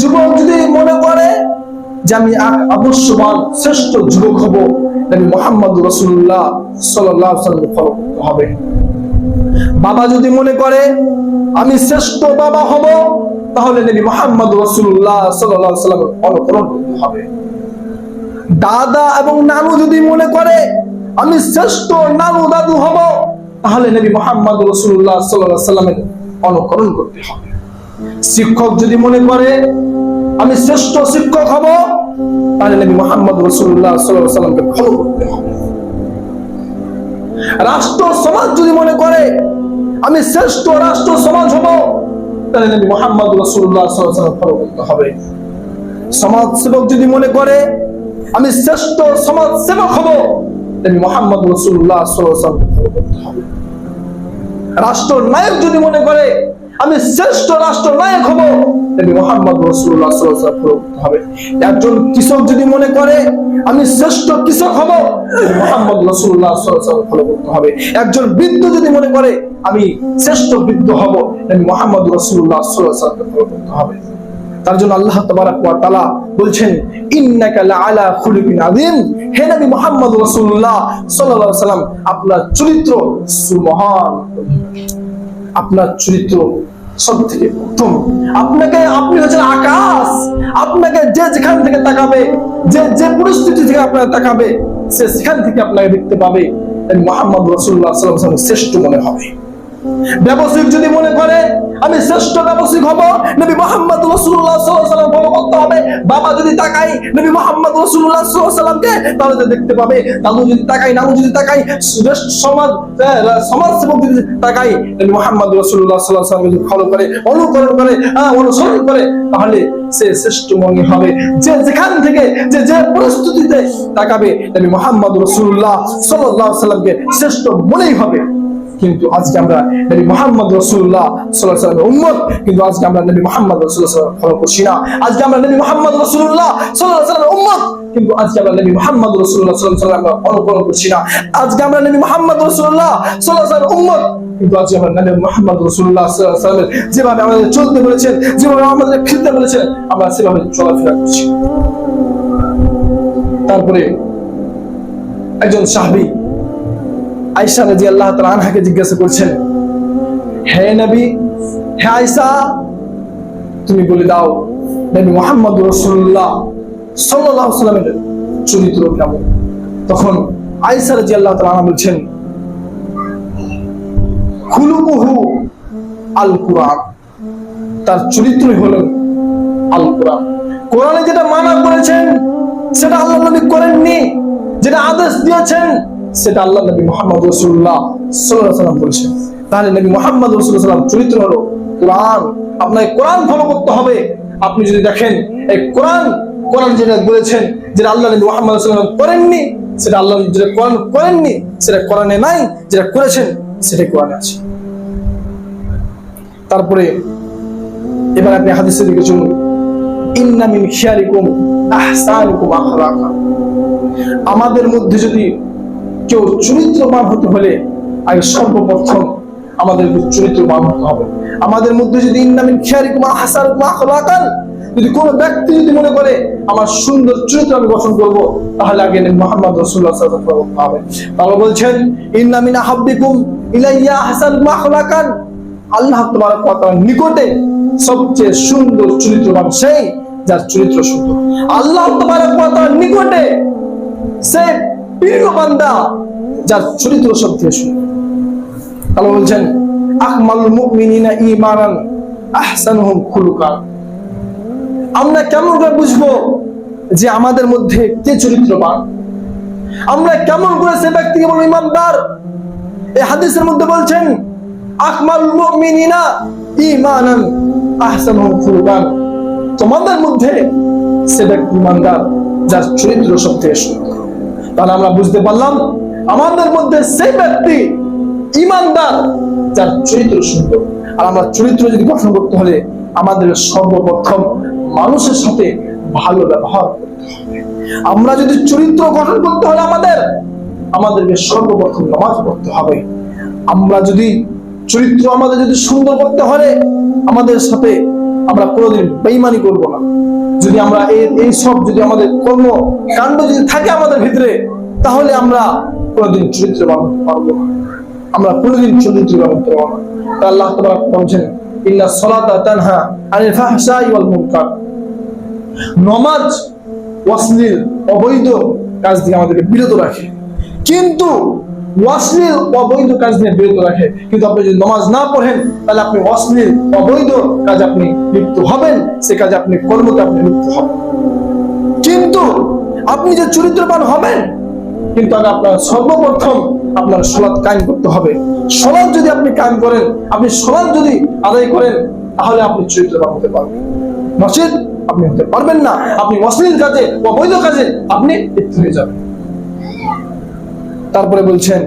যুবক যদি মনে করে যে আমি শ্রেষ্ঠ যুবক হব নবী মোহাম্মদ রসুল্লাহ সাল্লাহ হবে। বাবা যদি মনে করে আমি শ্রেষ্ঠ বাবা হব, তাহলে নবী মোহাম্মদ রসুল্লাহ সাল্লাহ অনুকরণ করতে হবে। দাদা এবং নানু যদি মনে করে আমি শ্রেষ্ঠ নানু দাদু হব, তাহলে নবী মোহাম্মদ রসুল্লাহ সাল্লাহ সাল্লামের অনুকরণ করতে হবে। শিক্ষক যদি মনে করে, আমি শ্রেষ্ঠ শিক্ষক হব, তাহলে নবী মোহাম্মদ রসুল্লাহ সাল্লামকে ফলো করতে হবে। রাষ্ট্র সমাজ যদি মনে করে, আমি শ্রেষ্ঠ রাষ্ট্র সমাজ হব, তাহলে নবী মোহাম্মদ রসুল্লাহ সাল্লাম ফলো করতে হবে। সমাজ সেবক যদি মনে করে, আমি শ্রেষ্ঠ সমাজ সেবক হব, নবী মোহাম্মদ রসুল্লাহ সাল্লাম ফলো করতে হবে। রাষ্ট্র নায়ক যদি মনে করে আমি শ্রেষ্ঠ রাষ্ট্র নায়ক হব মোহাম্মদ হবে। একজন কৃষক যদি মনে করে, আমি শ্রেষ্ঠ কৃষক হব মোহাম্মদ রসুল্লাহ ফলো হবে। একজন বৃদ্ধ যদি মনে করে, আমি শ্রেষ্ঠ বৃদ্ধ হব, নবী মোহাম্মদ রসুল্লাহ আলাইহি ফলো হবে। তার জন্য আল্লাহ তাআলা বলছেন আপনার চরিত্র সুমহান। আপনার চরিত্র সব থেকে উত্তম। আপনাকে আপনি হচ্ছেন আকাশ। আপনাকে যে যেখান থেকে তাকাবে, যে যে পরিস্থিতি থেকে আপনাকে তাকাবে, সে সেখান থেকে আপনাকে দেখতে পাবে। মোহাম্মদ রসুল্লাহ সাল্লাম শ্রেষ্ঠ মনে হবে। ব্যবসায়িক যদি মনে করে আমি শ্রেষ্ঠ ব্যবসায়িক হব, নবী মোহাম্মদ রসুল্লাহ সাল্লাম ফলো হবে। বাবা যদি তাকাই নবী মোহাম্মদ রসুল্লাহ সাল্লামকে তাহলে তো দেখতে পাবে। দাদু যদি তাকাই নানু যদি তাকাই শ্রেষ্ঠ সমাজ সমাজ সেবক যদি তাকাই নবী মোহাম্মদ রসুল্লাহ সাল্লাম যদি ফলো করে, অনুকরণ করে অনুসরণ করে, তাহলে সে শ্রেষ্ঠ মনে হবে। যে যেখান থেকে, যে যে পরিস্থিতিতে তাকাবে, নবী মোহাম্মদ রসুল্লাহ সাল্লাহ সাল্লামকে শ্রেষ্ঠ মনেই হবে। কিন্তু আজকে আমরা নবী মোহাম্মদ রসুল্লাহ সাল্লাহ সাল্লামের উম্মত, কিন্তু আজকে আমরা নবী মোহাম্মদ রসুল্লাহ সাল্লাম ফলো করছি না। আজকে আমরা নবী মোহাম্মদ রসুল্লাহ সাল্লাহ সাল্লামের উম্মত, কিন্তু আজকে আমরা নবী মোহাম্মদ রসুল্লাহ সাল্লাহ সাল্লাম অনুকরণ করছি না। আজকে আমরা নবী মোহাম্মদ রসুল্লাহ সাল্লাহ সাল্লামের উম্মত, কিন্তু আজকে আমরা নবী মোহাম্মদ রসুল্লাহ সাল্লাহ সাল্লামের যেভাবে আমাদের চলতে বলেছেন, যেভাবে আমাদের ফিরতে বলেছেন, আমরা সেভাবে চলাফেরা করছি তারপরে একজন সাহাবী আয়সা রাজি আল্লাহ তালা আনহাকে জিজ্ঞাসা করছেন, হে নবী, হে আয়সা তুমি বলে দাও, নবী মোহাম্মদ রসুল্লাহ সাল্লাহ সাল্লামের চরিত্র কেমন? তখন আয়সা রাজি আল্লাহ তালা বলছেন, খুলুকুহু আল কুরআন তার চরিত্রই হলেন আল কোরআন কোরআনে যেটা মানা করেছেন, সেটা আল্লাহ নবী করেননি, যেটা আদেশ দিয়েছেন সেটা আল্লাহ নবী মোহাম্মদ রসুল্লাহ সাল্লাহ সাল্লাম বলছেন। তাহলে নবী মোহাম্মদ রসুল্লাহ চরিত্র হলো কোরআন। আপনাকে কোরআন ফলো করতে হবে। আপনি যদি দেখেন এই কোরআন কোরআন যেটা বলেছেন, যেটা আল্লাহ নবী মোহাম্মদ সাল্লাম করেননি, সেটা আল্লাহ যেটা কোরআন করেননি, সেটা কোরআনে নাই, যেটা করেছেন সেটা কোরআনে আছে। তারপরে এবার আপনি হাদিসের দিকে চলুন। ইন্না মিন খিয়ারিকুম আহসানুকুম আমাদের মধ্যে যদি কেউ চরিত্রবান হতে হলে আগে সর্বপ্রথম আমাদেরকে চরিত্রবান হতে হবে। আমাদের মধ্যে যদি ইন্না মিন খিয়ারিকুম আহসানুকুম আখলাকান, যদি কোনো ব্যক্তি যদি মনে করে, আমার সুন্দর চরিত্র আমি গঠন করব তাহলে আগে মোহাম্মদ রসুল্লাহ হবে। তাহলে বলছেন ইন্নামিন আহাব্বিকুম ইলাইয়া আহসানুকুম আখলাকান আল্লাহ তোমার কথার নিকটে সবচেয়ে সুন্দর চরিত্রবান সেই যার চরিত্র সুন্দর। আল্লাহ তোমার কথার নিকটে সে যার চরিত্র আল্লাহ বলছেন, আকমাল খুলুকান আমরা কেমন করে বুঝব যে আমাদের মধ্যে কে চরিত্রবান? আমরা কেমন করে সে ব্যক্তিকে বলব, ইমানদার এই হাদিসের মধ্যে বলছেন, আকমাল মুমিনিনা আহসানুহুম খুলুকান তোমাদের মধ্যে সে ব্যক্তি ইমানদার, যার চরিত্র সবথেকে সুন্দর। তাহলে আমরা বুঝতে পারলাম, আমাদের মধ্যে সেই ব্যক্তি ইমানদার যার চরিত্র সুন্দর। আর আমরা চরিত্র যদি গঠন করতে হলে আমাদের সর্বপ্রথম মানুষের সাথে ভালো ব্যবহার আমরা যদি চরিত্র গঠন করতে হলে আমাদের, আমাদেরকে সর্বপ্রথম নামাজ পড়তে হবে। আমরা যদি চরিত্র আমাদের যদি সুন্দর করতে হলে আমাদের সাথে আমরা কোনোদিন বেইমানি করব না। যদি আমরা এই সব যদি আমাদের কর্ম কাণ্ড যদি থাকে আমাদের ভিতরে, তাহলে আমরা কোনোদিন চরিত্রবান হতে পারব না। আমরা কোনোদিন চরিত্রবান হতে পারব না। আল্লাহ তাআলা বলছেন, ইন্না সলাতা তানহা আনিল ফাহশাই ওয়াল মুনকার। নমাজ অশ্লীল অবৈধ কাজ থেকে আমাদেরকে বিরত রাখে। কিন্তু অশ্লীল অবৈধ কাজ থেকে বিরত রাখে। কিন্তু আপনি যদি নমাজ না পড়েন, তাহলে আপনি অশ্লীল অবৈধ কাজ আপনি লিপ্ত হবেন, সে কাজে আপনি কর্মতে আপনি লিপ্ত হবেন। কিন্তু আপনি যে চরিত্রবান হবেন, কিন্তু আগে আপনার সর্বপ্রথম আপনার সলাৎ কায়েম করতে হবে। সলাৎ যদি আপনি কায়েম করেন, আপনি সলাৎ যদি আদায় করেন, তাহলে আপনি চরিত্রবান হতে পারবেন। নচেত আপনি হতে পারবেন না। আপনি অশ্লীল কাজে, অবৈধ কাজে আপনি লিপ্ত হয়ে যাবেন। তারপরে বলছেন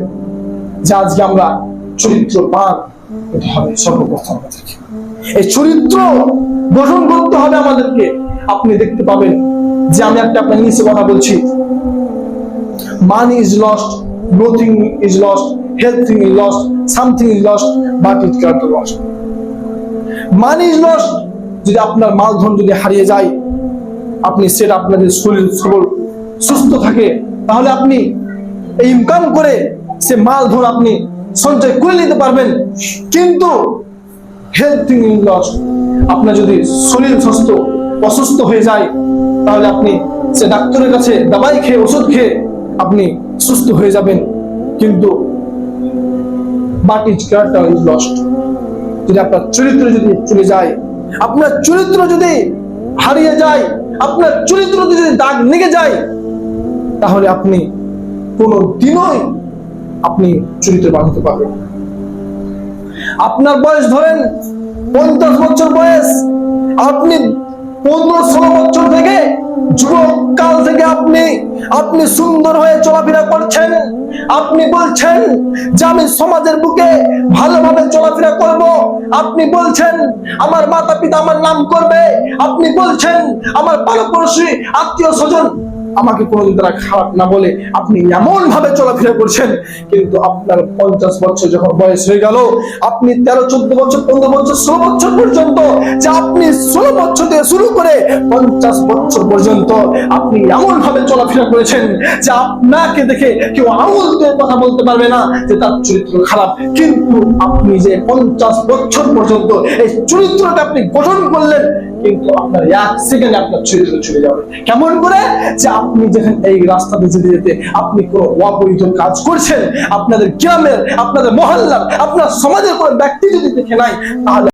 যে আজকে আমরা চরিত্র পান সর্বপ্রথম এই চরিত্র গঠন করতে হবে আমাদেরকে। আপনি দেখতে পাবেন যে আমি একটা আপনার নিচে কথা বলছি। Money is lost nothing is lost health is lost something is lost but it cat lost money is lost যদি আপনার মালধন যদি হারিয়ে যায়, আপনি সেটা আপনার যদি শরীর সবল সুস্থ থাকে, তাহলে আপনি ইনকাম করে সে মালধন আপনি সঞ্চয় করে নিতে পারবেন। কিন্তু হেলথিং লস্ট আপনার যদি শরীর সুস্থ, অসুস্থ হয়ে যায়, তাহলে আপনি সে ডাক্তারের কাছে দাবাই খেয়ে, ওষুধ খেয়ে আপনি সুস্থ হয়ে যাবেন। কিন্তু আপনার চরিত্র যদি চলে যায়, আপনার চরিত্র যদি হারিয়ে যায়, আপনার চরিত্র যদি দাগ লেগে যায়, তাহলে আপনি কোনো দিনই আপনি চরিত্র বানাতে পারবেন আপনার বয়স ধরেন পঞ্চাশ বছর বয়স, আপনি পনেরো ষোলো বছর থেকে যুবক কাল থেকে আপনি আপনি সুন্দর হয়ে চলাফেরা করছেন। আপনি বলছেন যে আমি সমাজের বুকে ভালোভাবে চলাফেরা করব। আপনি বলছেন আমার মাতা পিতা আমার নাম করবে। আপনি বলছেন আমার পারপড়শী আত্মীয় স্বজন আমাকে কোনোদিন তারা খারাপ না বলে আপনি এমন ভাবে চলাফেরা করছেন, কিন্তু আপনার পঞ্চাশ বছর যখন বয়স হয়ে গেল, আপনি তেরো, চোদ্দ বছর, পনেরো বছর, ষোলো বছর পর্যন্ত যে আপনি ষোলো বছর থেকে শুরু করে পঞ্চাশ বছর পর্যন্ত আপনি এমন ভাবে চলাফেরা করেছেন যে আপনাকে দেখে কেউ আঙুল দিয়ে কথা বলতে পারবে না যে তার চরিত্র খারাপ। কিন্তু আপনি যে পঞ্চাশ বছর পর্যন্ত এই চরিত্রটা আপনি গঠন করলেন কিন্তু আপনার এক সেকেন্ডে আপনার চরিত্র চলে যাবে। কেমন করে? যে আপনি যেখানে এই রাস্তাতে যেতে যেতে আপনি কোনো অবৈধ কাজ করছেন, আপনাদের গ্রামের, আপনাদের মহল্লার, আপনার সমাজের কোনো ব্যক্তি যদি দেখে নাই, তাহলে